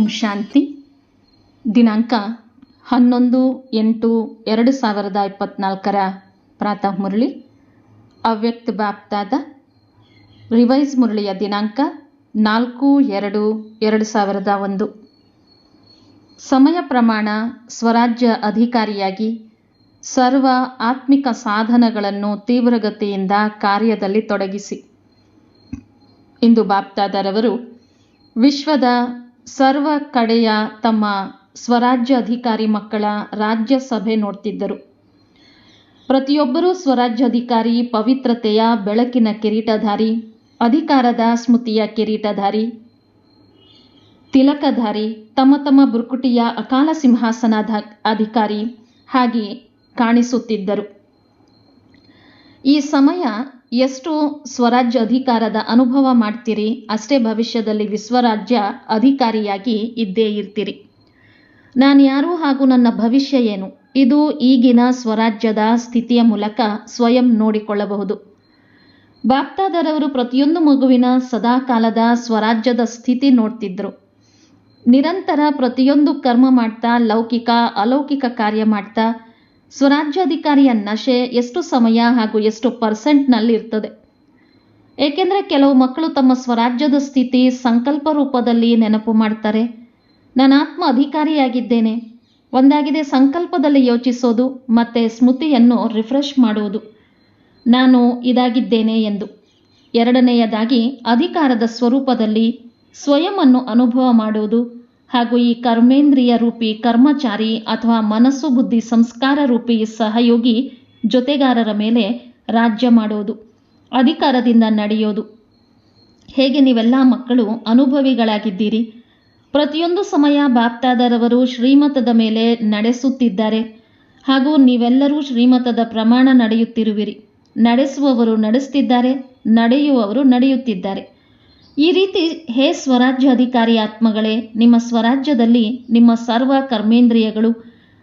ಓಂ ಶಾಂತಿ. ದಿನಾಂಕ ಹನ್ನೊಂದು ಎಂಟು ಎರಡು ಸಾವಿರದ ಇಪ್ಪತ್ನಾಲ್ಕರ ಪ್ರಾತಃ ಮುರಳಿ. ಅವ್ಯಕ್ತ ಬಾಪ್ತಾದ ರಿವೈಸ್ ಮುರಳಿಯ ದಿನಾಂಕ ನಾಲ್ಕು ಎರಡು ಎರಡು ಸಾವಿರದ ಒಂದು. ಸಮಯ ಪ್ರಮಾಣ ಸ್ವರಾಜ್ಯ ಅಧಿಕಾರಿಯಾಗಿ ಸರ್ವ ಆತ್ಮಿಕ ಸಾಧನಗಳನ್ನು ತೀವ್ರಗತಿಯಿಂದ ಕಾರ್ಯದಲ್ಲಿ ತೊಡಗಿಸಿ. ಇಂದು ಬಾಪ್ತಾದರವರು ವಿಶ್ವದ ಸರ್ವ ಕಡೆಯ ತಮ್ಮ ಸ್ವರಾಜ್ಯ ಅಧಿಕಾರಿ ಮಕ್ಕಳ ರಾಜ್ಯ ಸಭೆ ನೋಡ್ತಿದ್ದರು. ಪ್ರತಿಯೊಬ್ಬರೂ ಸ್ವರಾಜ್ಯಾಧಿಕಾರಿ ಪವಿತ್ರತೆಯ ಬೆಳಕಿನ ಕಿರೀಟಧಾರಿ, ಅಧಿಕಾರದ ಸ್ಮೃತಿಯ ಕಿರೀಟಧಾರಿ, ತಿಲಕಧಾರಿ, ತಮ್ಮ ತಮ್ಮ ಬುರುಕುಟಿಯ ಅಕಾಲ ಸಿಂಹಾಸನದ ಅಧಿಕಾರಿ ಹಾಗೆ ಕಾಣಿಸುತ್ತಿದ್ದರು. ಈ ಸಮಯ ಎಷ್ಟು ಸ್ವರಾಜ್ಯ ಅಧಿಕಾರದ ಅನುಭವ ಮಾಡ್ತೀರಿ, ಅಷ್ಟೇ ಭವಿಷ್ಯದಲ್ಲಿ ವಿಶ್ವರಾಜ್ಯ ಅಧಿಕಾರಿಯಾಗಿ ಇದ್ದೇ ಇರ್ತೀರಿ. ನಾನು ಯಾರು ಹಾಗೂ ನನ್ನ ಭವಿಷ್ಯ ಏನು? ಇದು ಈಗಿನ ಸ್ವರಾಜ್ಯದ ಸ್ಥಿತಿಯ ಮೂಲಕ ಸ್ವಯಂ ನೋಡಿಕೊಳ್ಳಬಹುದು. ಬಾಪ್ತಾದರವರು ಪ್ರತಿಯೊಂದು ಮಗುವಿನ ಸದಾಕಾಲದ ಸ್ವರಾಜ್ಯದ ಸ್ಥಿತಿ ನೋಡ್ತಿದ್ರು. ನಿರಂತರ ಪ್ರತಿಯೊಂದು ಕರ್ಮ ಮಾಡ್ತಾ, ಲೌಕಿಕ, ಅಲೌಕಿಕ ಕಾರ್ಯ ಮಾಡ್ತಾ ಸ್ವರಾಜ್ಯಾಧಿಕಾರಿಯ ನಶೆ ಎಷ್ಟು ಸಮಯ ಹಾಗೂ ಎಷ್ಟು ಪರ್ಸೆಂಟ್ನಲ್ಲಿ ಇರ್ತದೆ ಏಕೆಂದರೆ ಕೆಲವು ಮಕ್ಕಳು ತಮ್ಮ ಸ್ವರಾಜ್ಯದ ಸ್ಥಿತಿ ಸಂಕಲ್ಪ ರೂಪದಲ್ಲಿ ನೆನಪು ಮಾಡ್ತಾರೆ. ನಾನು ಆತ್ಮ ಅಧಿಕಾರಿಯಾಗಿದ್ದೇನೆ ಒಂದಾಗಿದೆ ಸಂಕಲ್ಪದಲ್ಲಿ ಯೋಚಿಸೋದು, ಮತ್ತೆ ಸ್ಮೃತಿಯನ್ನು ರಿಫ್ರೆಶ್ ಮಾಡುವುದು. ನಾನು ಇದಾಗಿದ್ದೇನೆ ಎಂದು. ಎರಡನೆಯದಾಗಿ, ಅಧಿಕಾರದ ಸ್ವರೂಪದಲ್ಲಿ ಸ್ವಯಂವನ್ನು ಅನುಭವ ಮಾಡುವುದು. ಹಾಗೂ ಈ ಕರ್ಮೇಂದ್ರಿಯ ರೂಪಿ ಕರ್ಮಚಾರಿ ಅಥವಾ ಮನಸ್ಸು ಬುದ್ಧಿ ಸಂಸ್ಕಾರ ರೂಪಿ ಸಹಯೋಗಿ ಜೊತೆಗಾರರ ಮೇಲೆ ರಾಜ್ಯ ಮಾಡೋದು, ಅಧಿಕಾರದಿಂದ ನಡೆಯೋದು. ಹೇಗೆ ನೀವೆಲ್ಲ ಮಕ್ಕಳು ಅನುಭವಿಗಳಾಗಿದ್ದೀರಿ? ಪ್ರತಿಯೊಂದು ಸಮಯ ಬಾಪ್ತಾದರವರು ಶ್ರೀಮತದ ಮೇಲೆ ನಡೆಸುತ್ತಿದ್ದಾರೆ ಹಾಗೂ ನೀವೆಲ್ಲರೂ ಶ್ರೀಮತದ ಪ್ರಮಾಣ ನಡೆಯುತ್ತಿರುವಿರಿ. ನಡೆಸುವವರು ನಡೆಸುತ್ತಿದ್ದಾರೆ ನಡೆಯುವವರು ನಡೆಯುತ್ತಿದ್ದಾರೆ. ಈ ರೀತಿ ಹೇ ಸ್ವರಾಜ್ಯ ಅಧಿಕಾರಿ ಆತ್ಮಗಳೇ, ನಿಮ್ಮ ಸ್ವರಾಜ್ಯದಲ್ಲಿ ನಿಮ್ಮ ಸರ್ವ ಕರ್ಮೇಂದ್ರಿಯಗಳು,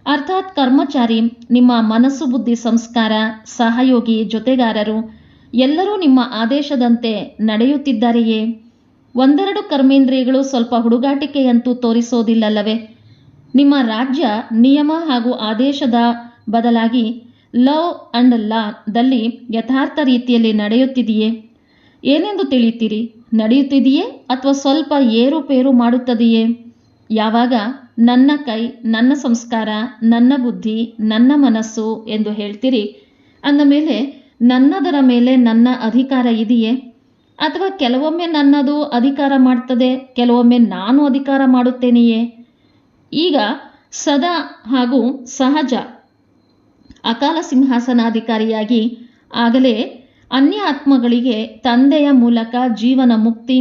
ಅರ್ಥಾತ್ ಕರ್ಮಚಾರಿ, ನಿಮ್ಮ ಮನಸ್ಸು ಬುದ್ಧಿ ಸಂಸ್ಕಾರ, ಸಹಯೋಗಿ, ಜೊತೆಗಾರರು, ಎಲ್ಲರೂ ನಿಮ್ಮ ಆದೇಶದಂತೆ ನಡೆಯುತ್ತಿದ್ದಾರೆಯೇ? ಒಂದೆರಡು ಕರ್ಮೇಂದ್ರಿಯಗಳು ಸ್ವಲ್ಪ ಹುಡುಗಾಟಿಕೆಯಂತೂ ತೋರಿಸೋದಿಲ್ಲಲ್ಲವೇ? ನಿಮ್ಮ ರಾಜ್ಯ ನಿಯಮ ಹಾಗೂ ಆದೇಶದ ಬದಲಾಗಿ ಲವ್ ಅಂಡ್ ಲಾ ದಲ್ಲಿ ಯಥಾರ್ಥ ರೀತಿಯಲ್ಲಿ ನಡೆಯುತ್ತಿದೆಯೇ? ಏನೆಂದು ತಿಳಿಯುತ್ತೀರಿ ನಡೆಯುತ್ತಿದೆಯೇ ಅಥವಾ ಸ್ವಲ್ಪ ಏರುಪೇರು ಮಾಡುತ್ತದೆಯೇ? ಯಾವಾಗ? ನನ್ನ ಕೈ, ನನ್ನ ಸಂಸ್ಕಾರ, ನನ್ನ ಬುದ್ಧಿ, ನನ್ನ ಮನಸ್ಸು ಎಂದು ಹೇಳ್ತೀರಿ. ಅಂದ ಮೇಲೆ, ನನ್ನದರ ಮೇಲೆ ನನ್ನ ಅಧಿಕಾರ ಇದೆಯೇ? ಅಥವಾ ಕೆಲವೊಮ್ಮೆ ನನ್ನದು ಅಧಿಕಾರ ಮಾಡ್ತದೆ, ಕೆಲವೊಮ್ಮೆ ನಾನು ಅಧಿಕಾರ ಮಾಡುತ್ತೇನೆಯೇ? ಈಗ, ಸದಾ ಹಾಗೂ ಸಹಜ ಅಕಾಲ ಸಿಂಹಾಸನಾಧಿಕಾರಿಯಾಗಿ ಆಗಲೇ ಅನ್ಯ ಆತ್ಮಗಳಿಗೆ ತಂದೆಯ ಮೂಲಕ ಜೀವನ ಮುಕ್ತಿ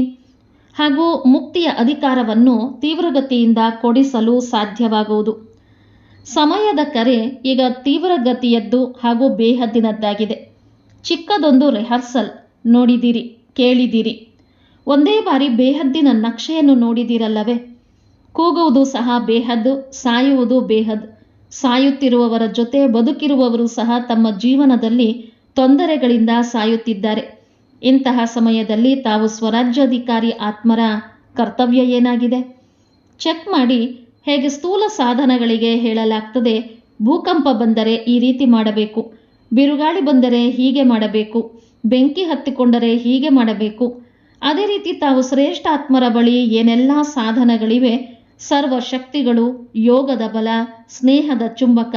ಹಾಗೂ ಮುಕ್ತಿಯ ಅಧಿಕಾರವನ್ನು ತೀವ್ರಗತಿಯಿಂದ ಕೊಡಿಸಲು ಸಾಧ್ಯವಾಗುವುದು. ಸಮಯದ ಕರೆ ಈಗ ತೀವ್ರಗತಿಯದ್ದು ಹಾಗೂ ಬೇಹದ್ದಿನದ್ದಾಗಿದೆ. ಚಿಕ್ಕದೊಂದು ರಿಹರ್ಸಲ್ ನೋಡಿದಿರಿ, ಕೇಳಿದಿರಿ. ಒಂದೇ ಬಾರಿ ಬೇಹದ್ದಿನ ನಕ್ಷೆಯನ್ನು ನೋಡಿದಿರಲ್ಲವೇ? ಕೂಗುವುದು ಸಹ ಬೇಹದ್ದು, ಸಾಯುವುದು ಬೇಹದ್ ಸಾಯುತ್ತಿರುವವರ ಜೊತೆ ಬದುಕಿರುವವರು ಸಹ ತಮ್ಮ ಜೀವನದಲ್ಲಿ ತೊಂದರೆಗಳಿಂದ ಸಾಯುತ್ತಿದ್ದಾರೆ. ಇಂತಹ ಸಮಯದಲ್ಲಿ ತಾವು ಸ್ವರಾಜ್ಯಾಧಿಕಾರಿ ಆತ್ಮರ ಕರ್ತವ್ಯ ಏನಾಗಿದೆ? ಚೆಕ್ ಮಾಡಿ ಹೇಗೆ ಸ್ಥೂಲ ಸಾಧನಗಳಿಗೆ ಹೇಳಲಾಗ್ತದೆ. ಭೂಕಂಪ ಬಂದರೆ ಈ ರೀತಿ ಮಾಡಬೇಕು. ಬಿರುಗಾಳಿ ಬಂದರೆ ಹೀಗೆ ಮಾಡಬೇಕು. ಬೆಂಕಿ ಹತ್ತಿಕೊಂಡರೆ ಹೀಗೆ ಮಾಡಬೇಕು. ಅದೇ ರೀತಿ ತಾವು ಶ್ರೇಷ್ಠ ಆತ್ಮರ ಬಳಿ ಏನೆಲ್ಲ ಸಾಧನಗಳಿವೆ, ಸರ್ವ ಶಕ್ತಿಗಳು, ಯೋಗದ ಬಲ, ಸ್ನೇಹದ ಚುಂಬಕ,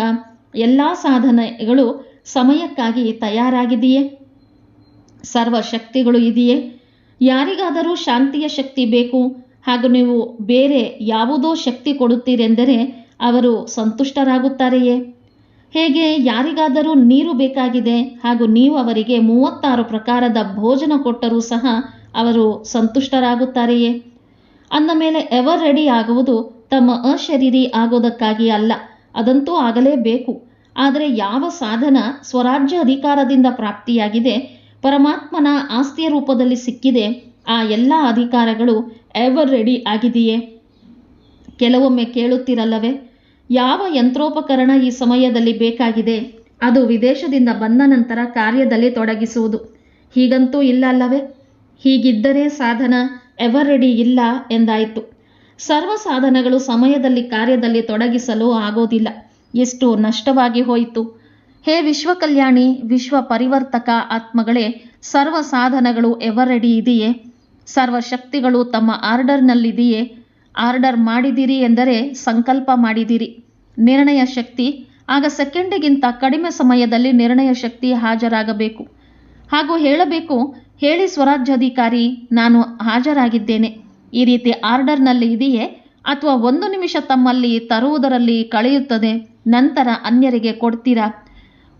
ಎಲ್ಲ ಸಾಧನೆಗಳು ಸಮಯಕ್ಕಾಗಿ ತಯಾರಾಗಿದೆಯೇ ಸರ್ವ ಶಕ್ತಿಗಳು ಇದೆಯೇ? ಯಾರಿಗಾದರೂ ಶಾಂತಿಯ ಶಕ್ತಿ ಬೇಕು? ಹಾಗೂ ನೀವು ಬೇರೆ ಯಾವುದೋ ಶಕ್ತಿ ಕೊಡುತ್ತೀರೆಂದರೆ ಅವರು ಸಂತುಷ್ಟರಾಗುತ್ತಾರೆಯೇ? ಹೇಗೆ ಯಾರಿಗಾದರೂ ನೀರು ಬೇಕಾಗಿದೆ ಹಾಗೂ ನೀವು ಅವರಿಗೆ ಮೂವತ್ತಾರು ಪ್ರಕಾರದ ಭೋಜನ ಕೊಟ್ಟರೂ ಸಹ ಅವರು ಸಂತುಷ್ಟರಾಗುತ್ತಾರೆಯೇ? ಅಂದ ಮೇಲೆ ಎವರ್ ರೆಡಿ ಆಗುವುದು ತಮ್ಮ ಅಶರೀರಿ ಆಗೋದಕ್ಕಾಗಿ ಅಲ್ಲ, ಅದಂತೂ ಆಗಲೇಬೇಕು. ಆದರೆ ಯಾವ ಸಾಧನ ಸ್ವರಾಜ್ಯ ಅಧಿಕಾರದಿಂದ ಪ್ರಾಪ್ತಿಯಾಗಿದೆ, ಪರಮಾತ್ಮನ ಆಸ್ತಿಯ ರೂಪದಲ್ಲಿ ಸಿಕ್ಕಿದೆ, ಆ ಎಲ್ಲ ಅಧಿಕಾರಗಳು ಎವರ್ ರೆಡಿ ಆಗಿದೆಯೇ? ಕೆಲವೊಮ್ಮೆ ಕೇಳುತ್ತಿರಲ್ಲವೇ, ಯಾವ ಯಂತ್ರೋಪಕರಣ ಈ ಸಮಯದಲ್ಲಿ ಬೇಕಾಗಿದೆ? ಅದು ವಿದೇಶದಿಂದ ಬಂದ ನಂತರ ಕಾರ್ಯದಲ್ಲಿ ತೊಡಗಿಸುವುದು. ಹೀಗಂತೂ ಇಲ್ಲ ಅಲ್ಲವೇ? ಹೀಗಿದ್ದರೆ ಸಾಧನ ಎವರ್ ರೆಡಿ ಇಲ್ಲ ಎಂದಾಯಿತು. ಸರ್ವ ಸಾಧನಗಳು ಸಮಯದಲ್ಲಿ ಕಾರ್ಯದಲ್ಲಿ ತೊಡಗಿಸಲು ಆಗೋದಿಲ್ಲ. ಎಷ್ಟು ನಷ್ಟವಾಗಿ ಹೋಯಿತು. ಹೇ ವಿಶ್ವ ಕಲ್ಯಾಣಿ ವಿಶ್ವ ಪರಿವರ್ತಕ ಆತ್ಮಗಳೇ, ಸರ್ವ ಸಾಧನಗಳು ಎವರೆಡಿ ರೆಡಿ ಇದೆಯೇ? ಸರ್ವ ಶಕ್ತಿಗಳು ತಮ್ಮ ಆರ್ಡರ್ನಲ್ಲಿದೆಯೇ? ಆರ್ಡರ್ ಮಾಡಿದಿರಿ ಎಂದರೆ ಸಂಕಲ್ಪ ಮಾಡಿದಿರಿ. ನಿರ್ಣಯ ಶಕ್ತಿ, ಆಗ ಸೆಕೆಂಡಿಗಿಂತ ಕಡಿಮೆ ಸಮಯದಲ್ಲಿ ನಿರ್ಣಯ ಶಕ್ತಿ ಹಾಜರಾಗಬೇಕು. ಹಾಗೂ ಹೇಳಬೇಕು, ಹೇಳಿ ಸ್ವರಾಜ್ಯಾಧಿಕಾರಿ, ನಾನು ಹಾಜರಾಗಿದ್ದೇನೆ. ಈ ರೀತಿ ಆರ್ಡರ್ನಲ್ಲಿ ಇದೆಯೇ? ಅಥವಾ ಒಂದು ನಿಮಿಷ ತಮ್ಮಲ್ಲಿ ತರುವುದರಲ್ಲಿ ಕಳೆಯುತ್ತದೆ? ನಂತರ ಅನ್ಯರಿಗೆ ಕೊಡ್ತೀರಾ?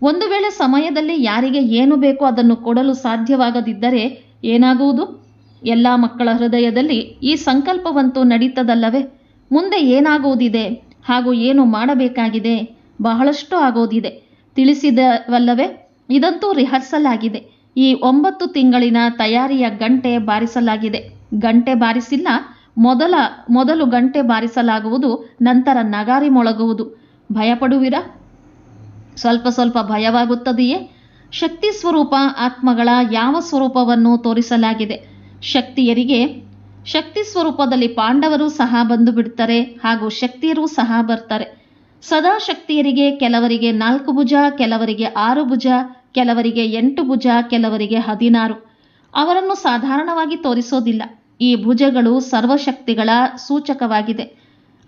ಒಂದು ವೇಳೆ ಸಮಯದಲ್ಲಿ ಯಾರಿಗೆ ಏನು ಬೇಕೋ ಅದನ್ನು ಕೊಡಲು ಸಾಧ್ಯವಾಗದಿದ್ದರೆ ಏನಾಗುವುದು? ಎಲ್ಲ ಮಕ್ಕಳ ಹೃದಯದಲ್ಲಿ ಈ ಸಂಕಲ್ಪವಂತೂ ನಡೀತದಲ್ಲವೇ? ಮುಂದೆ ಏನಾಗುವುದಿದೆ? ಹಾಗೂ ಏನು ಮಾಡಬೇಕಾಗಿದೆ? ಬಹಳಷ್ಟು ಆಗೋದಿದೆ. ತಿಳಿಸಿದವಲ್ಲವೇ? ಇದಂತೂ ರಿಹರ್ಸಲ್ ಆಗಿದೆ. ಈ ಒಂಬತ್ತು ತಿಂಗಳಿನ ತಯಾರಿಯ ಗಂಟೆ ಬಾರಿಸಲಾಗಿದೆ. ಗಂಟೆ ಬಾರಿಸಿಲ್ಲ, ಮೊದಲ, ಮೊದಲು ಗಂಟೆ ಬಾರಿಸಲಾಗುವುದು, ನಂತರ ನಗಾರಿ ಮೊಳಗುವುದು. ಭಯಪಡುವಿರಾ? ಸ್ವಲ್ಪ ಸ್ವಲ್ಪ ಭಯವಾಗುತ್ತದೆಯೇ? ಶಕ್ತಿ ಸ್ವರೂಪ ಆತ್ಮಗಳ ಯಾವ ಸ್ವರೂಪವನ್ನು ತೋರಿಸಲಾಗಿದೆ? ಶಕ್ತಿಯರಿಗೆ ಶಕ್ತಿ ಸ್ವರೂಪದಲ್ಲಿ ಪಾಂಡವರು ಸಹ ಬಂದು ಬಿಡ್ತಾರೆ, ಹಾಗೂ ಶಕ್ತಿಯರು ಸಹ ಬರ್ತಾರೆ. ಸದಾ ಶಕ್ತಿಯರಿಗೆ ಕೆಲವರಿಗೆ ನಾಲ್ಕು ಭುಜ, ಕೆಲವರಿಗೆ ಆರು ಭುಜ, ಕೆಲವರಿಗೆ ಎಂಟು ಭುಜ, ಕೆಲವರಿಗೆ ಹದಿನಾರು. ಅವರನ್ನು ಸಾಧಾರಣವಾಗಿ ತೋರಿಸೋದಿಲ್ಲ. ಈ ಭುಜಗಳು ಸರ್ವಶಕ್ತಿಗಳ ಸೂಚಕವಾಗಿದೆ.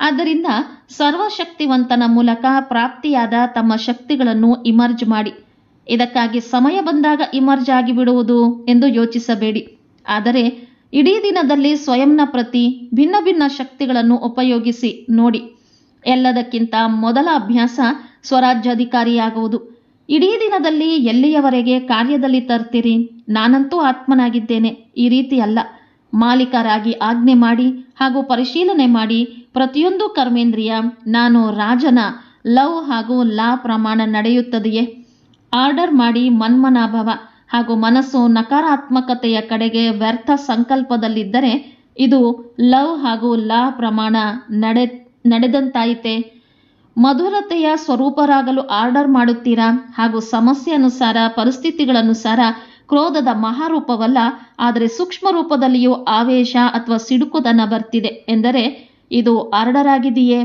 ಆದ್ದರಿಂದ ಸರ್ವಶಕ್ತಿವಂತನ ಮೂಲಕ ಪ್ರಾಪ್ತಿಯಾದ ತಮ್ಮ ಶಕ್ತಿಗಳನ್ನು ಇಮರ್ಜ್ ಮಾಡಿ. ಇದಕ್ಕಾಗಿ ಸಮಯ ಬಂದಾಗ ಇಮರ್ಜ್ ಆಗಿಬಿಡುವುದು ಎಂದು ಯೋಚಿಸಬೇಡಿ. ಆದರೆ ಇಡೀ ದಿನದಲ್ಲಿ ಸ್ವಯಂನ ಪ್ರತಿ ಭಿನ್ನ ಭಿನ್ನ ಶಕ್ತಿಗಳನ್ನು ಉಪಯೋಗಿಸಿ ನೋಡಿ. ಎಲ್ಲದಕ್ಕಿಂತ ಮೊದಲ ಅಭ್ಯಾಸ ಸ್ವರಾಜ್ಯಾಧಿಕಾರಿಯಾಗುವುದು. ಇಡೀ ದಿನದಲ್ಲಿ ಎಲ್ಲಿಯವರೆಗೆ ಕಾರ್ಯದಲ್ಲಿ ತರ್ತೀರಿ? ನಾನಂತೂ ಆತ್ಮನಾಗಿದ್ದೇನೆ. ಈ ರೀತಿ ಅಲ್ಲ. ಮಾಲೀಕರಾಗಿ ಆಜ್ಞೆ ಮಾಡಿ ಹಾಗೂ ಪರಿಶೀಲನೆ ಮಾಡಿ ಪ್ರತಿಯೊಂದು ಕರ್ಮೇಂದ್ರಿಯ ನಾನು ರಾಜನ, ಲವ್ ಹಾಗೂ ಲಾ ಪ್ರಮಾಣ ನಡೆಯುತ್ತದೆಯೇ? ಆರ್ಡರ್ ಮಾಡಿ ಮನ್ಮನಾಭವ ಹಾಗೂ ಮನಸ್ಸು ನಕಾರಾತ್ಮಕತೆಯ ಕಡೆಗೆ ವ್ಯರ್ಥ ಸಂಕಲ್ಪದಲ್ಲಿದ್ದರೆ ಇದು ಲವ್ ಹಾಗೂ ಲಾ ಪ್ರಮಾಣ ನಡೆ, ನಡೆದಂತಾಯಿತೆ? ಮಧುರತೆಯ ಸ್ವರೂಪರಾಗಲು ಆರ್ಡರ್ ಮಾಡುತ್ತೀರಾ ಹಾಗೂ ಸಮಸ್ಯೆ ಅನುಸಾರ, ಪರಿಸ್ಥಿತಿಗಳನುಸಾರ ಕ್ರೋಧದ ಮಹಾರೂಪವಲ್ಲ, ಆದರೆ ಸೂಕ್ಷ್ಮ ರೂಪದಲ್ಲಿಯೂ ಆವೇಶ ಅಥವಾ ಸಿಡುಕುತನ ಬರ್ತಿದೆ ಎಂದರೆ ಇದು ಆರ್ಡರ್ ಆಗಿದೆಯೇ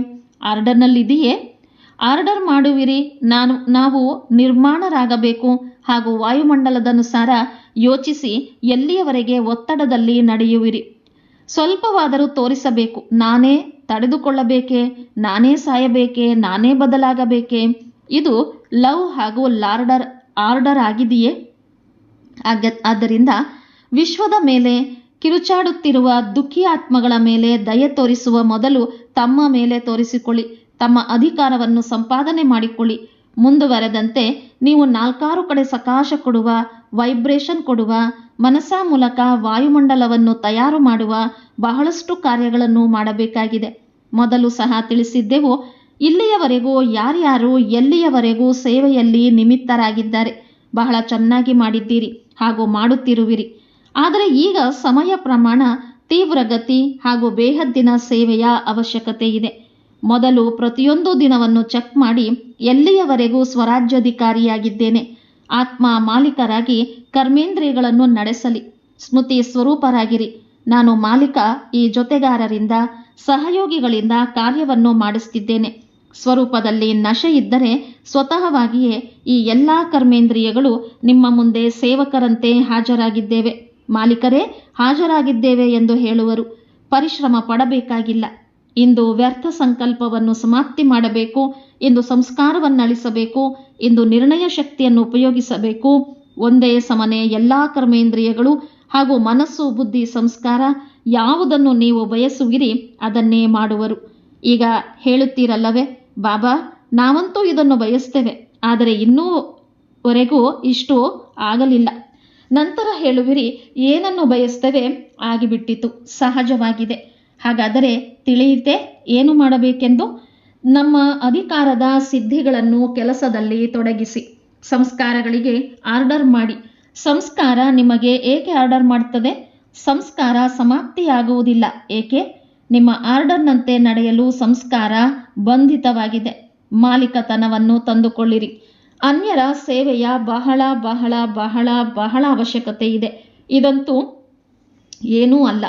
ಆರ್ಡರ್ನಲ್ಲಿದೆಯೇ? ಆರ್ಡರ್ ಮಾಡುವಿರಿ, ನಾನು, ನಾವು ನಿರ್ಮಾಣರಾಗಬೇಕು ಹಾಗೂ ವಾಯುಮಂಡಲದನುಸಾರ ಯೋಚಿಸಿ ಎಲ್ಲಿಯವರೆಗೆ ಒತ್ತಡದಲ್ಲಿ ನಡೆಯುವಿರಿ. ಸ್ವಲ್ಪವಾದರೂ ತೋರಿಸಬೇಕು, ನಾನೇ ತಡೆದುಕೊಳ್ಳಬೇಕೆ, ನಾನೇ ಸಾಯಬೇಕೆ, ನಾನೇ ಬದಲಾಗಬೇಕೆ? ಇದು ಲವ್ ಹಾಗೂ ಲಾರ್ಡರ್, ಆರ್ಡರ್ ಆಗಿದೆಯೇ? ಆದ್ದರಿಂದ ವಿಶ್ವದ ಮೇಲೆ ಕಿರುಚಾಡುತ್ತಿರುವ ದುಃಖಿ ಆತ್ಮಗಳ ಮೇಲೆ ದಯೆ ತೋರಿಸುವ ಮೊದಲು ತಮ್ಮ ಮೇಲೆ ತೋರಿಸಿಕೊಳ್ಳಿ. ತಮ್ಮ ಅಧಿಕಾರವನ್ನು ಸಂಪಾದನೆ ಮಾಡಿಕೊಳ್ಳಿ. ಮುಂದುವರೆದಂತೆ ನೀವು ನಾಲ್ಕಾರು ಕಡೆ ಸಕಾಶ ಕೊಡುವ, ವೈಬ್ರೇಷನ್ ಕೊಡುವ, ಮನಸ್ಸ ಮೂಲಕ ವಾಯುಮಂಡಲವನ್ನು ತಯಾರು ಮಾಡುವ ಬಹಳಷ್ಟು ಕಾರ್ಯಗಳನ್ನು ಮಾಡಬೇಕಾಗಿದೆ. ಮೊದಲು ಸಹ ತಿಳಿಸಿದ್ದೆವು, ಇಲ್ಲಿಯವರೆಗೂ ಯಾರ್ಯಾರು ಎಲ್ಲಿಯವರೆಗೂ ಸೇವೆಯಲ್ಲಿ ನಿಮಿತ್ತರಾಗಿದ್ದಾರೆ. ಬಹಳ ಚೆನ್ನಾಗಿ ಮಾಡಿದ್ದೀರಿ. ಹಾಗೂ ಮಾಡುತ್ತಿರುವಿರಿ. ಆದರೆ ಈಗ ಸಮಯ ಪ್ರಮಾಣ ತೀವ್ರಗತಿ ಹಾಗೂ ಬೇಹದ್ದಿನ ಸೇವೆಯ ಅವಶ್ಯಕತೆ ಇದೆ. ಮೊದಲು ಪ್ರತಿಯೊಂದು ದಿನವನ್ನು ಚೆಕ್ ಮಾಡಿ ಎಲ್ಲಿಯವರೆಗೂ ಸ್ವರಾಜ್ಯಾಧಿಕಾರಿಯಾಗಿದ್ದೇನೆ. ಆತ್ಮ ಮಾಲೀಕರಾಗಿ ಕರ್ಮೇಂದ್ರಿಯಗಳನ್ನು ನಡೆಸಲಿ. ಸ್ಮೃತಿ ಸ್ವರೂಪರಾಗಿರಿ. ನಾನು ಮಾಲೀಕ, ಈ ಜೊತೆಗಾರರಿಂದ, ಸಹಯೋಗಿಗಳಿಂದ ಕಾರ್ಯವನ್ನು ಮಾಡಿಸ್ತಿದ್ದೇನೆ. ಸ್ವರೂಪದಲ್ಲಿ ನಶೆ ಇದ್ದರೆ ಸ್ವತಃವಾಗಿಯೇ ಈ ಎಲ್ಲ ಕರ್ಮೇಂದ್ರಿಯಗಳು ನಿಮ್ಮ ಮುಂದೆ ಸೇವಕರಂತೆ ಹಾಜರಾಗಿದ್ದೇವೆ. ಮಾಲೀಕರೇ, ಹಾಜರಾಗಿದ್ದೇವೆ ಎಂದು ಹೇಳುವರು. ಪರಿಶ್ರಮ ಪಡಬೇಕಾಗಿಲ್ಲ. ಇಂದು ವ್ಯರ್ಥ ಸಂಕಲ್ಪವನ್ನು ಸಮಾಪ್ತಿ ಮಾಡಬೇಕು, ಇಂದು ಸಂಸ್ಕಾರವನ್ನಳಿಸಬೇಕು, ಇಂದು ನಿರ್ಣಯ ಶಕ್ತಿಯನ್ನು ಉಪಯೋಗಿಸಬೇಕು. ಒಂದೇ ಸಮನೆ ಎಲ್ಲ ಕರ್ಮೇಂದ್ರಿಯಗಳು ಹಾಗೂ ಮನಸ್ಸು, ಬುದ್ಧಿ, ಸಂಸ್ಕಾರ ಯಾವುದನ್ನು ನೀವು ಬಯಸುವಿರಿ ಅದನ್ನೇ ಮಾಡುವರು. ಈಗ ಹೇಳುತ್ತೀರಲ್ಲವೇ? ಬಾಬಾ, ನಾವಂತೂ ಇದನ್ನು ಬಯಸ್ತೇವೆ. ಆದರೆ ಇನ್ನೂವರೆಗೂ ಇಷ್ಟು ಆಗಲಿಲ್ಲ. ನಂತರ ಹೇಳುವಿರಿ, ಏನನ್ನು ಬಯಸ್ತೇವೆ? ಆಗಿಬಿಟ್ಟಿತು. ಸಹಜವಾಗಿದೆ. ಹಾಗಾದರೆ ತಿಳಿಯಿತೆ, ಏನು ಮಾಡಬೇಕೆಂದು? ನಮ್ಮ ಅಧಿಕಾರದ ಸಿದ್ಧಿಗಳನ್ನು ಕೆಲಸದಲ್ಲಿ ತೊಡಗಿಸಿ, ಸಂಸ್ಕಾರಗಳಿಗೆ ಆರ್ಡರ್ ಮಾಡಿ. ಸಂಸ್ಕಾರ ನಿಮಗೆ ಏಕೆ ಆರ್ಡರ್ ಮಾಡ್ತದೆ? ಸಂಸ್ಕಾರ ಸಮಾಪ್ತಿಯಾಗುವುದಿಲ್ಲ. ಏಕೆ? ನಿಮ್ಮ ಆರ್ಡರ್ನಂತೆ ನಡೆಯಲು ಸಂಸ್ಕಾರ ಬಂಧಿತವಾಗಿದೆ. ಮಾಲೀಕತನವನ್ನು ತಂದುಕೊಳ್ಳಿರಿ. ಅನ್ಯರ ಸೇವೆಯ ಬಹಳ ಬಹಳ ಬಹಳ ಬಹಳ ಅವಶ್ಯಕತೆ ಇದೆ. ಇದಂತೂ ಏನೂ ಅಲ್ಲ.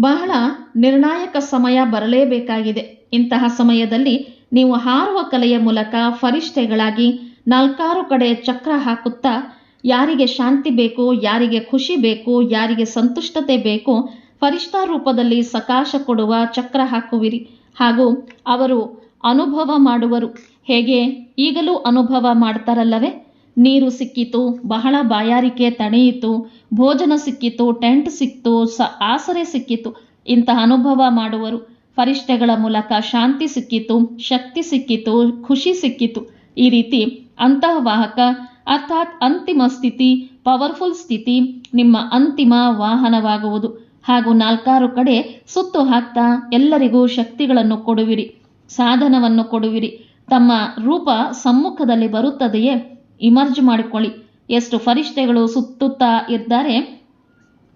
ಬಹಳ ನಿರ್ಣಾಯಕ ಸಮಯ ಬರಲೇಬೇಕಾಗಿದೆ. ಇಂತಹ ಸಮಯದಲ್ಲಿ ನೀವು ಹಾರುವ ಕಲೆಯ ಮೂಲಕ ಫರಿಷ್ಠೆಗಳಾಗಿ ನಾಲ್ಕಾರು ಕಡೆ ಚಕ್ರ ಹಾಕುತ್ತಾ ಯಾರಿಗೆ ಶಾಂತಿ ಬೇಕು, ಯಾರಿಗೆ ಖುಷಿ ಬೇಕು, ಯಾರಿಗೆ ಸಂತುಷ್ಟತೆ ಬೇಕು ಫರಿಷ್ಠ ರೂಪದಲ್ಲಿ ಸಕಾಶ ಕೊಡುವ ಚಕ್ರ ಹಾಕುವಿರಿ. ಹಾಗೂ ಅವರು ಅನುಭವ ಮಾಡುವರು. ಹೇಗೆ? ಈಗಲೂ ಅನುಭವ ಮಾಡ್ತಾರಲ್ಲವೇ? ನೀರು ಸಿಕ್ಕಿತು, ಬಹಳ ಬಾಯಾರಿಕೆ ತಣಿಯಿತು, ಭೋಜನ ಸಿಕ್ಕಿತು, ಟೆಂಟ್ ಸಿಕ್ತು, ಸ, ಆಸರೆ ಸಿಕ್ಕಿತು. ಇಂತಹ ಅನುಭವ ಮಾಡುವರು. ಫರಿಷ್ಠೆಗಳ ಮೂಲಕ ಶಾಂತಿ ಸಿಕ್ಕಿತು, ಶಕ್ತಿ ಸಿಕ್ಕಿತು, ಖುಷಿ ಸಿಕ್ಕಿತು. ಈ ರೀತಿ ಅಂತಃವಾಹಕ, ಅರ್ಥಾತ್ ಅಂತಿಮ ಸ್ಥಿತಿ, ಪವರ್ಫುಲ್ ಸ್ಥಿತಿ, ನಿಮ್ಮ ಅಂತಿಮ ವಾಹನವಾಗುವುದು. ಹಾಗೂ ನಾಲ್ಕಾರು ಕಡೆ ಸುತ್ತು ಹಾಕ್ತಾ ಎಲ್ಲರಿಗೂ ಶಕ್ತಿಗಳನ್ನು ಕೊಡುವಿರಿ, ಸಾಧನವನ್ನು ಕೊಡುವಿರಿ. ತಮ್ಮ ರೂಪ ಸಮ್ಮುಖದಲ್ಲಿ ಬರುತ್ತದೆಯೇ? ಇಮರ್ಜ್ ಮಾಡಿಕೊಳ್ಳಿ. ಎಷ್ಟು ಫರಿಷ್ಠೆಗಳು ಸುತ್ತುತ್ತಾ ಇದ್ದಾರೆ,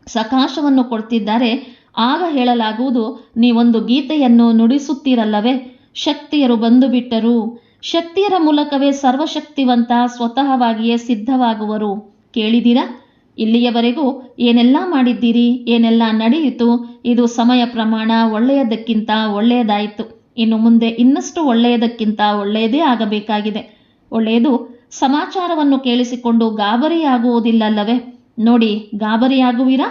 ಸಕಾಶವನ್ನು ಕೊಡ್ತಿದ್ದಾರೆ, ಆಗ ಹೇಳಲಾಗುವುದು, ನೀವೊಂದು ಗೀತೆಯನ್ನು ನುಡಿಸುತ್ತೀರಲ್ಲವೇ? ಶಕ್ತಿಯರು ಬಂದು ಬಿಟ್ಟರು ಶಕ್ತಿಯರ ಮೂಲಕವೇ ಸರ್ವಶಕ್ತಿವಂತ ಸ್ವತಃವಾಗಿಯೇ ಸಿದ್ಧವಾಗುವರು. ಕೇಳಿದಿರಾ ಇಲ್ಲಿಯವರೆಗೂ ಏನೆಲ್ಲ ಮಾಡಿದ್ದೀರಿ? ಏನೆಲ್ಲ ನಡೆಯಿತು? ಇದು ಸಮಯ ಪ್ರಮಾಣ ಒಳ್ಳೆಯದಕ್ಕಿಂತ ಒಳ್ಳೆಯದಾಯಿತು. ಇನ್ನು ಮುಂದೆ ಇನ್ನಷ್ಟು ಒಳ್ಳೆಯದಕ್ಕಿಂತ ಒಳ್ಳೆಯದೇ ಆಗಬೇಕಾಗಿದೆ. ಒಳ್ಳೆಯದು ಸಮಾಚಾರವನ್ನು ಕೇಳಿಸಿಕೊಂಡು ಗಾಬರಿಯಾಗುವುದಿಲ್ಲಲ್ಲವೇ? ನೋಡಿ, ಗಾಬರಿಯಾಗುವಿರಾ?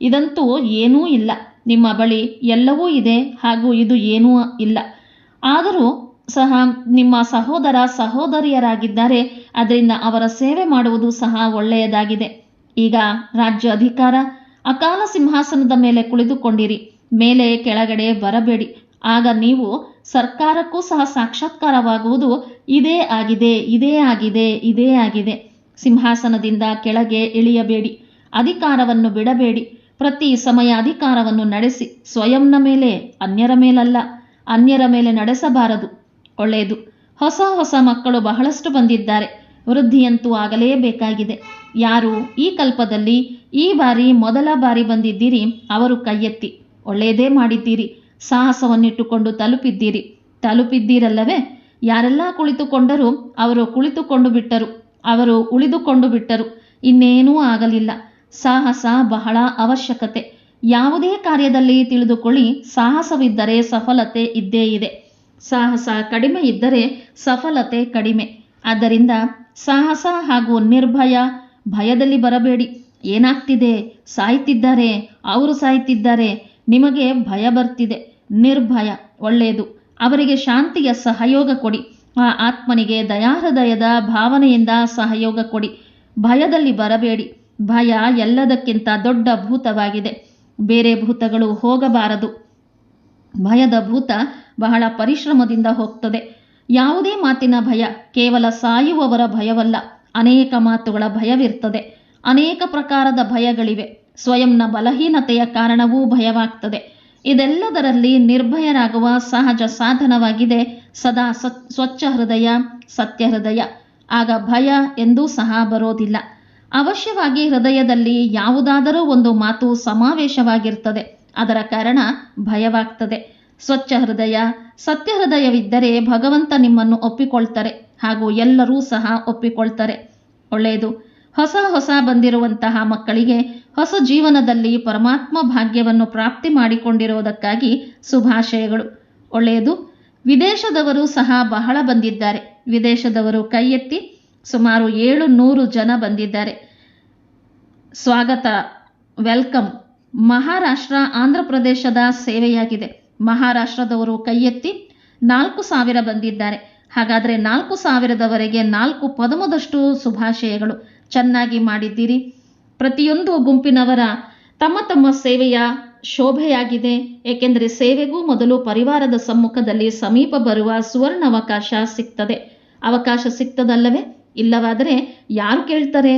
ಇದಂತೂ ಏನೂ ಇಲ್ಲ. ನಿಮ್ಮ ಬಳಿ ಎಲ್ಲವೂ ಇದೆ, ಹಾಗೂ ಇದು ಏನೂ ಇಲ್ಲ. ಆದರೂ ಸಹ ನಿಮ್ಮ ಸಹೋದರ ಸಹೋದರಿಯರಾಗಿದ್ದಾರೆ. ಅದರಿಂದ ಅವರ ಸೇವೆ ಮಾಡುವುದು ಸಹ ಒಳ್ಳೆಯದಾಗಿದೆ. ಈಗ ರಾಜ್ಯ ಅಧಿಕಾರ, ಅಕಾಲ ಸಿಂಹಾಸನದ ಮೇಲೆ ಕುಳಿತುಕೊಂಡಿರಿ. ಮೇಲೆ ಕೆಳಗಡೆ ಬರಬೇಡಿ. ಆಗ ನೀವು ಸರ್ಕಾರಕ್ಕೂ ಸಹ ಸಾಕ್ಷಾತ್ಕಾರವಾಗುವುದು ಇದೇ ಆಗಿದೆ ಇದೇ ಆಗಿದೆ ಇದೇ ಆಗಿದೆ. ಸಿಂಹಾಸನದಿಂದ ಕೆಳಗೆ ಇಳಿಯಬೇಡಿ. ಅಧಿಕಾರವನ್ನು ಬಿಡಬೇಡಿ. ಪ್ರತಿ ಸಮಯ ಅಧಿಕಾರವನ್ನು ನಡೆಸಿ. ಸ್ವಯಂನ ಮೇಲೆ, ಅನ್ಯರ ಮೇಲಲ್ಲ. ಅನ್ಯರ ಮೇಲೆ ನಡೆಸಬಾರದು. ಒಳ್ಳೆಯದು. ಹೊಸ ಹೊಸ ಮಕ್ಕಳು ಬಹಳಷ್ಟು ಬಂದಿದ್ದಾರೆ. ವೃದ್ಧಿಯಂತೂ ಆಗಲೇಬೇಕಾಗಿದೆ. ಯಾರು ಈ ಕಲ್ಪದಲ್ಲಿ ಈ ಬಾರಿ ಮೊದಲ ಬಾರಿ ಬಂದಿದ್ದೀರಿ? ಅವರು ಕೈಯೆತ್ತಿ, ಒಳ್ಳೆಯದೇ ಮಾಡಿದ್ದೀರಿ, ಸಾಹಸವನ್ನಿಟ್ಟುಕೊಂಡು ತಲುಪಿದ್ದೀರಿ. ತಲುಪಿದ್ದೀರಲ್ಲವೇ? ಯಾರೆಲ್ಲ ಕುಳಿತುಕೊಂಡರೂ ಅವರು ಕುಳಿತುಕೊಂಡು ಬಿಟ್ಟರು, ಅವರು ಉಳಿದುಕೊಂಡು ಬಿಟ್ಟರು. ಇನ್ನೇನೂ ಆಗಲಿಲ್ಲ. ಸಾಹಸ ಬಹಳ ಅವಶ್ಯಕತೆ. ಯಾವುದೇ ಕಾರ್ಯದಲ್ಲಿ ತಿಳಿದುಕೊಳ್ಳಿ, ಸಾಹಸವಿದ್ದರೆ ಸಫಲತೆ ಇದ್ದೇ ಇದೆ. ಸಾಹಸ ಕಡಿಮೆ ಇದ್ದರೆ ಸಫಲತೆ ಕಡಿಮೆ. ಆದ್ದರಿಂದ ಸಾಹಸ ಹಾಗೂ ನಿರ್ಭಯ ಭಯದಲ್ಲಿ ಬರಬೇಡಿ. ಏನಾಗ್ತಿದೆ? ಸಾಯ್ತಿದ್ದಾರೆ. ಅವರು ಸಾಯ್ತಿದ್ದಾರೆ. ನಿಮಗೆ ಭಯ ಬರ್ತಿದೆ. ನಿರ್ಭಯ, ಒಳ್ಳೆಯದು. ಅವರಿಗೆ ಶಾಂತಿಯ ಸಹಯೋಗ ಕೊಡಿ. ಆ ಆತ್ಮನಿಗೆ ದಯಾಹೃದಯದ ಭಾವನೆಯಿಂದ ಸಹಯೋಗ ಕೊಡಿ. ಭಯದಲ್ಲಿ ಬರಬೇಡಿ. ಭಯ ಎಲ್ಲದಕ್ಕಿಂತ ದೊಡ್ಡ ಭೂತವಾಗಿದೆ. ಬೇರೆ ಭೂತಗಳು ಹೋಗಬಾರದು. ಭಯದ ಭೂತ ಬಹಳ ಪರಿಶ್ರಮದಿಂದ ಹೋಗ್ತದೆ. ಯಾವುದೇ ಮಾತಿನ ಭಯ ಕೇವಲ ಸಾಯುವವರ ಭಯವಲ್ಲ. ಅನೇಕ ಮಾತುಗಳ ಭಯವಿರ್ತದೆ. ಅನೇಕ ಪ್ರಕಾರದ ಭಯಗಳಿವೆ. ಸ್ವಯಂನ ಬಲಹೀನತೆಯ ಕಾರಣವೂ ಭಯವಾಗ್ತದೆ. ಇದೆಲ್ಲದರಲ್ಲಿ ನಿರ್ಭಯರಾಗುವ ಸಹಜ ಸಾಧನವಾಗಿದೆ ಸದಾ ಸ್ವಚ್ಛ ಹೃದಯ, ಸತ್ಯ ಹೃದಯ. ಆಗ ಭಯ ಎಂದೂ ಸಹ ಬರೋದಿಲ್ಲ. ಅವಶ್ಯವಾಗಿ ಹೃದಯದಲ್ಲಿ ಯಾವುದಾದರೂ ಒಂದು ಮಾತು ಸಮಾವೇಶವಾಗಿರ್ತದೆ. ಅದರ ಕಾರಣ ಭಯವಾಗ್ತದೆ. ಸ್ವಚ್ಛ ಹೃದಯ, ಸತ್ಯ ಹೃದಯವಿದ್ದರೆ ಭಗವಂತ ನಿಮ್ಮನ್ನು ಒಪ್ಪಿಕೊಳ್ತಾರೆ. ಹಾಗೂ ಎಲ್ಲರೂ ಸಹ ಒಪ್ಪಿಕೊಳ್ತಾರೆ. ಒಳ್ಳೆಯದು. ಹೊಸ ಹೊಸ ಬಂದಿರುವಂತಹ ಮಕ್ಕಳಿಗೆ ಹೊಸ ಜೀವನದಲ್ಲಿ ಪರಮಾತ್ಮ ಭಾಗ್ಯವನ್ನು ಪ್ರಾಪ್ತಿ ಮಾಡಿಕೊಂಡಿರುವುದಕ್ಕಾಗಿ ಶುಭಾಶಯಗಳು. ಒಳ್ಳೆಯದು. ವಿದೇಶದವರು ಸಹ ಬಹಳ ಬಂದಿದ್ದಾರೆ. ವಿದೇಶದವರು ಕೈ ಎತ್ತಿ ಸುಮಾರು ಏಳು ನೂರು ಜನ ಬಂದಿದ್ದಾರೆ. ಸ್ವಾಗತ. ವೆಲ್ಕಮ್. ಮಹಾರಾಷ್ಟ್ರ, ಆಂಧ್ರ ಪ್ರದೇಶದ ಸೇವೆಯಾಗಿದೆ. ಮಹಾರಾಷ್ಟ್ರದವರು ಕೈ ಎತ್ತಿ ನಾಲ್ಕು ಸಾವಿರ ಬಂದಿದ್ದಾರೆ. ಹಾಗಾದರೆ ನಾಲ್ಕು ಸಾವಿರದವರೆಗೆ ನಾಲ್ಕು ಪದಮದಷ್ಟು ಶುಭಾಶಯಗಳು ಚೆನ್ನಾಗಿ ಮಾಡಿದ್ದೀರಿ. ಪ್ರತಿಯೊಂದು ಗುಂಪಿನವರ ತಮ್ಮ ತಮ್ಮ ಸೇವೆಯ ಶೋಭೆಯಾಗಿದೆ. ಏಕೆಂದರೆ ಸೇವೆಗೂ ಮೊದಲು ಪರಿವಾರದ ಸಮ್ಮುಖದಲ್ಲಿ ಸಮೀಪ ಬರುವ ಸುವರ್ಣಾವಕಾಶ ಸಿಗ್ತದೆ. ಅವಕಾಶ ಸಿಗ್ತದಲ್ಲವೇ? ಇಲ್ಲವಾದರೆ ಯಾರು ಕೇಳ್ತಾರೆ?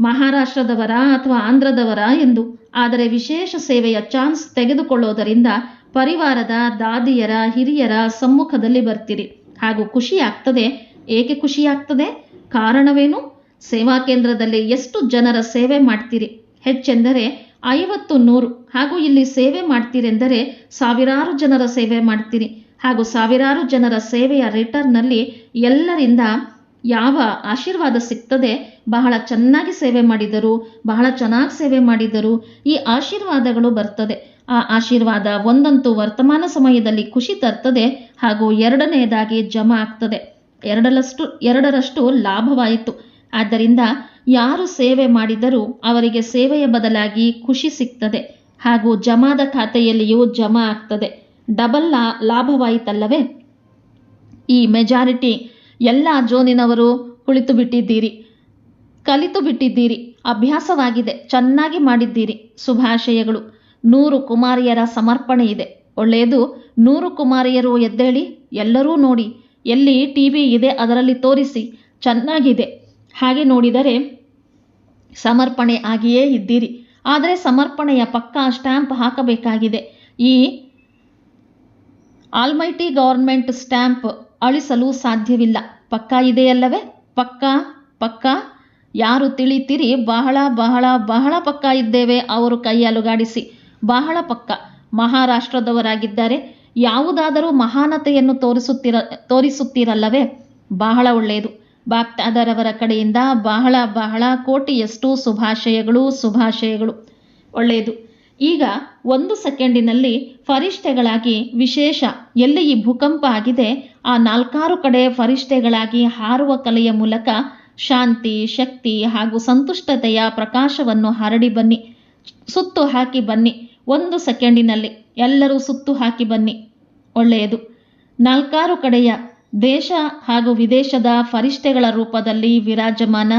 ಮಹಾರಾಷ್ಟ್ರದವರ ಅಥವಾ ಆಂಧ್ರದವರ ಎಂದು. ಆದರೆ ವಿಶೇಷ ಸೇವೆಯ ಚಾನ್ಸ್ ತೆಗೆದುಕೊಳ್ಳೋದರಿಂದ ಪರಿವಾರದ ದಾದಿಯರ ಹಿರಿಯರ ಸಮ್ಮುಖದಲ್ಲಿ ಬರ್ತೀರಿ. ಹಾಗೂ ಖುಷಿ ಆಗ್ತದೆ ಏಕೆ ಖುಷಿ ಆಗ್ತದೆ ಕಾರಣವೇನು? ಸೇವಾ ಕೇಂದ್ರದಲ್ಲಿ ಎಷ್ಟು ಜನರ ಸೇವೆ ಮಾಡ್ತೀರಿ? ಹೆಚ್ಚೆಂದರೆ ಐವತ್ತು ನೂರು. ಹಾಗೂ ಇಲ್ಲಿ ಸೇವೆ ಮಾಡ್ತೀರೆಂದರೆ ಸಾವಿರಾರು ಜನರ ಸೇವೆ ಮಾಡ್ತೀರಿ. ಹಾಗೂ ಸಾವಿರಾರು ಜನರ ಸೇವೆಯ ರಿಟರ್ನ್ನಲ್ಲಿ ಎಲ್ಲರಿಂದ ಯಾವ ಆಶೀರ್ವಾದ ಸಿಗ್ತದೆ? ಬಹಳ ಚೆನ್ನಾಗಿ ಸೇವೆ ಮಾಡಿದರು, ಬಹಳ ಚೆನ್ನಾಗಿ ಸೇವೆ ಮಾಡಿದರು ಈ ಆಶೀರ್ವಾದಗಳು ಬರ್ತದೆ. ಆ ಆಶೀರ್ವಾದ ಒಂದಂತೂ ವರ್ತಮಾನ ಸಮಯದಲ್ಲಿ ಖುಷಿ ತರ್ತದೆ ಹಾಗೂ ಎರಡನೆಯದಾಗಿ ಜಮಾ ಆಗ್ತದೆ. ಎರಡರಷ್ಟು ಎರಡರಷ್ಟು ಲಾಭವಾಯಿತು. ಆದ್ದರಿಂದ ಯಾರು ಸೇವೆ ಮಾಡಿದರೂ ಅವರಿಗೆ ಸೇವೆಯ ಬದಲಾಗಿ ಖುಷಿ ಸಿಗ್ತದೆ ಹಾಗೂ ಜಮಾದ ಖಾತೆಯಲ್ಲಿಯೂ ಜಮಾ ಆಗ್ತದೆ. ಡಬಲ್ ಲಾ, ಲಾಭವಾಯಿತಲ್ಲವೇ? ಈ ಮೆಜಾರಿಟಿ ಎಲ್ಲ ಜೋನಿನವರು ಕುಳಿತು ಬಿಟ್ಟಿದ್ದೀರಿ. ಕಲಿತು ಬಿಟ್ಟಿದ್ದೀರಿ. ಅಭ್ಯಾಸವಾಗಿದೆ. ಚೆನ್ನಾಗಿ ಮಾಡಿದ್ದೀರಿ. ಶುಭಾಶಯಗಳು. ನೂರು ಕುಮಾರಿಯರ ಸಮರ್ಪಣೆ ಇದೆ. ಒಳ್ಳೆಯದು, ನೂರು ಕುಮಾರಿಯರು ಎದ್ದೇಳಿ, ಎಲ್ಲರೂ ನೋಡಿ, ಎಲ್ಲಿ ಟಿ ವಿ ಇದೆ ಅದರಲ್ಲಿ ತೋರಿಸಿ, ಚೆನ್ನಾಗಿದೆ. ಹಾಗೆ ನೋಡಿದರೆ ಸಮರ್ಪಣೆ ಆಗಿಯೇ ಇದ್ದೀರಿ. ಆದರೆ ಸಮರ್ಪಣೆಯ ಪಕ್ಕ ಸ್ಟ್ಯಾಂಪ್ ಹಾಕಬೇಕಾಗಿದೆ. ಈ ಆಲ್ಮೈಟಿ ಗೌರ್ಮೆಂಟ್ ಸ್ಟ್ಯಾಂಪ್ ಅಳಿಸಲು ಸಾಧ್ಯವಿಲ್ಲ. ಪಕ್ಕ ಇದೆಯಲ್ಲವೇ ಪಕ್ಕ ಪಕ್ಕ? ಯಾರು ತಿಳಿತೀರಿ? ಬಹಳ ಬಹಳ ಬಹಳ ಪಕ್ಕ ಇದ್ದೇವೆ, ಅವರು ಕೈ ಅಲುಗಾಡಿಸಿ ಬಹಳ ಪಕ್ಕ. ಮಹಾರಾಷ್ಟ್ರದವರಾಗಿದ್ದಾರೆ. ಯಾವುದಾದರೂ ಮಹಾನತೆಯನ್ನು ತೋರಿಸುತ್ತಿರ, ತೋರಿಸುತ್ತೀರಲ್ಲವೇ? ಬಹಳ ಒಳ್ಳೆಯದು. ಬಾಪ್ತಾದರವರ ಕಡೆಯಿಂದ ಬಹಳ ಬಹಳ ಕೋಟಿಯಷ್ಟು ಶುಭಾಶಯಗಳು ಶುಭಾಶಯಗಳು. ಒಳ್ಳೆಯದು. ಈಗ ಒಂದು ಸೆಕೆಂಡಿನಲ್ಲಿ ಫರಿಷ್ಠೆಗಳಾಗಿ ವಿಶೇಷ ಎಲ್ಲಿ ಈ ಭೂಕಂಪ ಆಗಿದೆ, ಆ ನಾಲ್ಕಾರು ಕಡೆ ಫರಿಷ್ಠೆಗಳಾಗಿ ಹಾರುವ ಕಲೆಯ ಮೂಲಕ ಶಾಂತಿ, ಶಕ್ತಿ ಹಾಗೂ ಸಂತುಷ್ಟತೆಯ ಪ್ರಕಾಶವನ್ನು ಹರಡಿ ಬನ್ನಿ ಸುತ್ತು ಹಾಕಿ ಬನ್ನಿ. ಒಂದು ಸೆಕೆಂಡಿನಲ್ಲಿ ಎಲ್ಲರೂ ಸುತ್ತು ಹಾಕಿ ಬನ್ನಿ. ಒಳ್ಳೆಯದು. ನಾಲ್ಕಾರು ಕಡೆಯ ದೇಶ ಹಾಗೂ ವಿದೇಶದ ಫರಿಷ್ಠೆಗಳ ರೂಪದಲ್ಲಿ ವಿರಾಜಮಾನ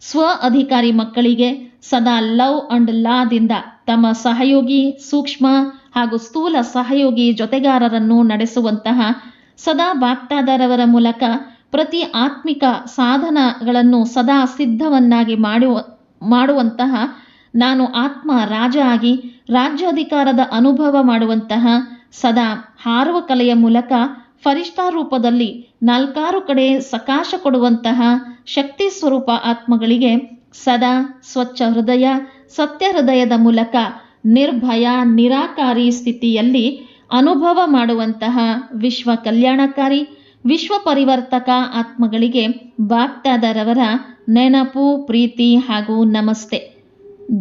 ಸ್ವ ಅಧಿಕಾರಿ ಮಕ್ಕಳಿಗೆ ಸದಾ ಲವ್ ಅಂಡ್ ಲಾದಿಂದ ತಮ್ಮ ಸಹಯೋಗಿ, ಸೂಕ್ಷ್ಮ ಹಾಗೂ ಸ್ಥೂಲ ಸಹಯೋಗಿ ಜೊತೆಗಾರರನ್ನು ನಡೆಸುವಂತಹ ಸದಾ ಬಾಪ್ತಾದರವರ ಮೂಲಕ ಪ್ರತಿ ಆತ್ಮಿಕ ಸಾಧನಗಳನ್ನು ಸದಾ ಸಿದ್ಧವನ್ನಾಗಿ ಮಾಡುವ, ಮಾಡುವಂತಹ ನಾನು ಆತ್ಮ, ರಾಜ ಆಗಿ ರಾಜ್ಯಾಧಿಕಾರದ ಅನುಭವ ಮಾಡುವಂತಹ ಸದಾ ಹಾರುವ ಕಲೆಯ ಮೂಲಕ ಫರಿಷ್ಠಾ ರೂಪದಲ್ಲಿ ನಾಲ್ಕಾರು ಕಡೆ ಸಕಾಶ ಕೊಡುವಂತಹ ಶಕ್ತಿ ಸ್ವರೂಪ ಆತ್ಮಗಳಿಗೆ ಸದಾ ಸ್ವಚ್ಛ ಹೃದಯ, ಸತ್ಯ ಹೃದಯದ ಮೂಲಕ ನಿರ್ಭಯ, ನಿರಾಕಾರಿ ಸ್ಥಿತಿಯಲ್ಲಿ ಅನುಭವ ಮಾಡುವಂತಹ ವಿಶ್ವ ಕಲ್ಯಾಣಕಾರಿ, ವಿಶ್ವ ಪರಿವರ್ತಕ ಆತ್ಮಗಳಿಗೆ ಬಾಕ್ತಾದರವರ ನೆನಪು, ಪ್ರೀತಿ ಹಾಗೂ ನಮಸ್ತೆ.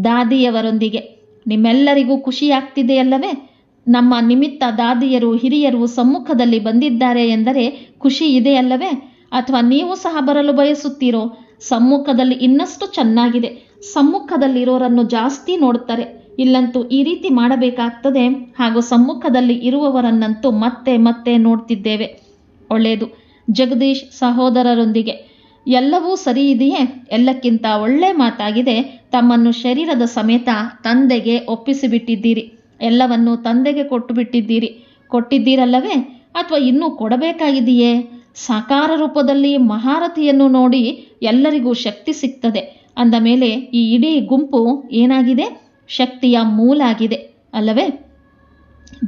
ದಾದಿಯವರೊಂದಿಗೆ. ನಿಮ್ಮೆಲ್ಲರಿಗೂ ಖುಷಿಯಾಗ್ತಿದೆಯಲ್ಲವೇ ನಮ್ಮ ನಿಮಿತ್ತ ದಾದಿಯರು, ಹಿರಿಯರು ಸಮ್ಮುಖದಲ್ಲಿ ಬಂದಿದ್ದಾರೆ ಎಂದರೆ ಖುಷಿ ಇದೆಯಲ್ಲವೇ ಅಥವಾ ನೀವು ಸಹ ಬರಲು ಬಯಸುತ್ತೀರೋ? ಸಮ್ಮುಖದಲ್ಲಿ ಇನ್ನಷ್ಟು ಚೆನ್ನಾಗಿದೆ. ಸಮ್ಮುಖದಲ್ಲಿರೋರನ್ನು ಜಾಸ್ತಿ ನೋಡ್ತಾರೆ. ಇಲ್ಲಂತೂ ಈ ರೀತಿ ಮಾಡಬೇಕಾಗ್ತದೆ. ಹಾಗೂ ಸಮ್ಮುಖದಲ್ಲಿ ಇರುವವರನ್ನಂತೂ ಮತ್ತೆ ಮತ್ತೆ ನೋಡ್ತಿದ್ದೇವೆ. ಒಳ್ಳೆಯದು. ಜಗದೀಶ್ ಸಹೋದರರೊಂದಿಗೆ ಎಲ್ಲವೂ ಸರಿ ಇದೆಯೇ? ಎಲ್ಲಕ್ಕಿಂತ ಒಳ್ಳೆ ಮಾತಾಗಿದೆ. ತಮ್ಮನ್ನು ಶರೀರದ ಸಮೇತ ತಂದೆಗೆ ಒಪ್ಪಿಸಿಬಿಟ್ಟಿದ್ದೀರಿ. ಎಲ್ಲವನ್ನು ತಂದೆಗೆ ಕೊಟ್ಟು ಬಿಟ್ಟಿದ್ದೀರಿ ಕೊಟ್ಟಿದ್ದೀರಲ್ಲವೇ? ಅಥವಾ ಇನ್ನೂ ಕೊಡಬೇಕಾಗಿದೆಯೇ? ಸಾಕಾರ ರೂಪದಲ್ಲಿ ಮಹಾರಥಿಯನ್ನು ನೋಡಿ ಎಲ್ಲರಿಗೂ ಶಕ್ತಿ ಸಿಗ್ತದೆ. ಅಂದ ಮೇಲೆ ಈ ಇಡೀ ಗುಂಪು ಏನಾಗಿದೆ? ಶಕ್ತಿಯ ಮೂಲ ಆಗಿದೆ, ಅಲ್ಲವೇ?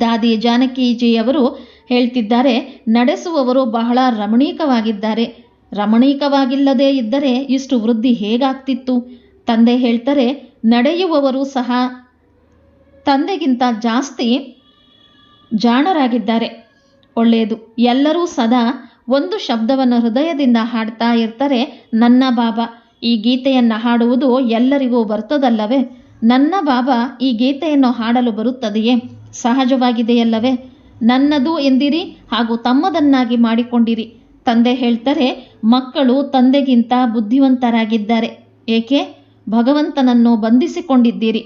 ದಾದಿ ಜಾನಕಿಜಿಯವರು ಹೇಳ್ತಿದ್ದಾರೆ, ನಡೆಸುವವರು ಬಹಳ ರಮಣೀಕವಾಗಿದ್ದಾರೆ. ರಮಣೀಕವಾಗಿಲ್ಲದೇ ಇದ್ದರೆ ಇಷ್ಟು ವೃದ್ಧಿ ಹೇಗಾಗ್ತಿತ್ತು? ತಂದೆ ಹೇಳ್ತಾರೆ, ನಡೆಯುವವರು ಸಹ ತಂದೆಗಿಂತ ಜಾಸ್ತಿ ಜಾಣರಾಗಿದ್ದಾರೆ. ಒಳ್ಳೆಯದು. ಎಲ್ಲರೂ ಸದಾ ಒಂದು ಶಬ್ದವನ್ನು ಹೃದಯದಿಂದ ಹಾಡ್ತಾ ಇರ್ತಾರೆ, ನನ್ನ ಬಾಬಾ, ಈ ಗೀತೆಯನ್ನು ಹಾಡುವುದು ಎಲ್ಲರಿಗೂ ಬರ್ತದಲ್ಲವೇ? ನನ್ನ ಬಾಬಾ ಈ ಗೀತೆಯನ್ನು ಹಾಡಲು ಬರುತ್ತದೆಯೇ? ಸಹಜವಾಗಿದೆಯಲ್ಲವೇ? ನನ್ನದು ಎಂದಿರಿ ಹಾಗೂ ತಮ್ಮದನ್ನಾಗಿ ಮಾಡಿಕೊಂಡಿರಿ. ತಂದೆ ಹೇಳ್ತಾರೆ, ಮಕ್ಕಳು ತಂದೆಗಿಂತ ಬುದ್ಧಿವಂತರಾಗಿದ್ದಾರೆ. ಏಕೆ? ಭಗವಂತನನ್ನು ಬಂಧಿಸಿಕೊಂಡಿದ್ದೀರಿ.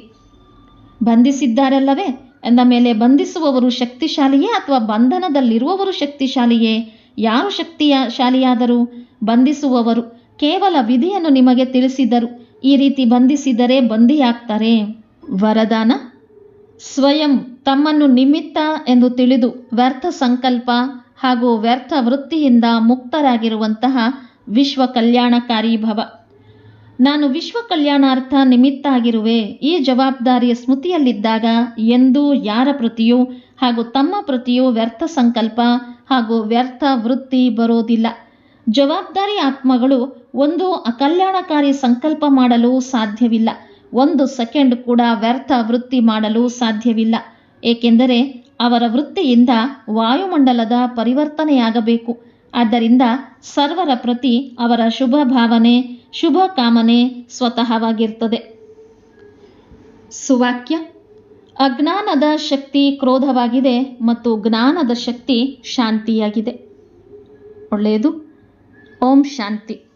ಬಂಧಿಸಿದ್ದಾರಲ್ಲವೇ? ಎಂದ ಮೇಲೆ ಬಂಧಿಸುವವರು ಶಕ್ತಿಶಾಲಿಯೇ ಅಥವಾ ಬಂಧನದಲ್ಲಿರುವವರು ಶಕ್ತಿಶಾಲಿಯೇ? ಯಾರು ಶಕ್ತಿಯ ಶಾಲಿಯಾದರೂ? ಬಂಧಿಸುವವರು ಕೇವಲ ವಿಧಿಯನ್ನು ನಿಮಗೆ ತಿಳಿಸಿದರು. ಈ ರೀತಿ ಬಂಧಿಸಿದರೆ ಬಂದಿಯಾಗ್ತಾರೆ ವರದಾನ? ಸ್ವಯಂ ತಮ್ಮನ್ನು ನಿಮಿತ್ತ ಎಂದು ತಿಳಿದು ವ್ಯರ್ಥ ಸಂಕಲ್ಪ ಹಾಗೂ ವ್ಯರ್ಥ ವೃತ್ತಿಯಿಂದ ಮುಕ್ತರಾಗಿರುವಂತಹ ವಿಶ್ವ ಕಲ್ಯಾಣಕಾರಿ ಭವ. ನಾನು ವಿಶ್ವ ಕಲ್ಯಾಣಾರ್ಥ ನಿಮಿತ್ತ ಆಗಿರುವೆ. ಈ ಜವಾಬ್ದಾರಿಯ ಸ್ಮೃತಿಯಲ್ಲಿದ್ದಾಗ ಎಂದೂ ಯಾರ ಪ್ರತಿಯೂ ಹಾಗೂ ತಮ್ಮ ಪ್ರತಿಯೂ ವ್ಯರ್ಥ ಸಂಕಲ್ಪ ಹಾಗೂ ವ್ಯರ್ಥ ವೃತ್ತಿ ಬರೋದಿಲ್ಲ. ಜವಾಬ್ದಾರಿ ಆತ್ಮಗಳು ಒಂದು ಅಕಲ್ಯಾಣಕಾರಿ ಸಂಕಲ್ಪ ಮಾಡಲು ಸಾಧ್ಯವಿಲ್ಲ. ಒಂದು ಸೆಕೆಂಡ್ ಕೂಡ ವ್ಯರ್ಥ ವೃತ್ತಿ ಮಾಡಲು ಸಾಧ್ಯವಿಲ್ಲ. ಏಕೆಂದರೆ ಅವರ ವೃತ್ತಿಯಿಂದ ವಾಯುಮಂಡಲದ ಪರಿವರ್ತನೆಯಾಗಬೇಕು. ಆದ್ದರಿಂದ ಸರ್ವರ ಪ್ರತಿ ಅವರ ಶುಭ ಭಾವನೆ, ಶುಭ ಕಾಮನೆ ಸ್ವತಃವಾಗಿರ್ತದೆ. ಸುವಾಕ್ಯ. ಅಜ್ಞಾನದ ಶಕ್ತಿ ಕ್ರೋಧವಾಗಿದೆ ಮತ್ತು ಜ್ಞಾನದ ಶಕ್ತಿ ಶಾಂತಿಯಾಗಿದೆ. ಒಳ್ಳೆಯದು. ಓಂ ಶಾಂತಿ.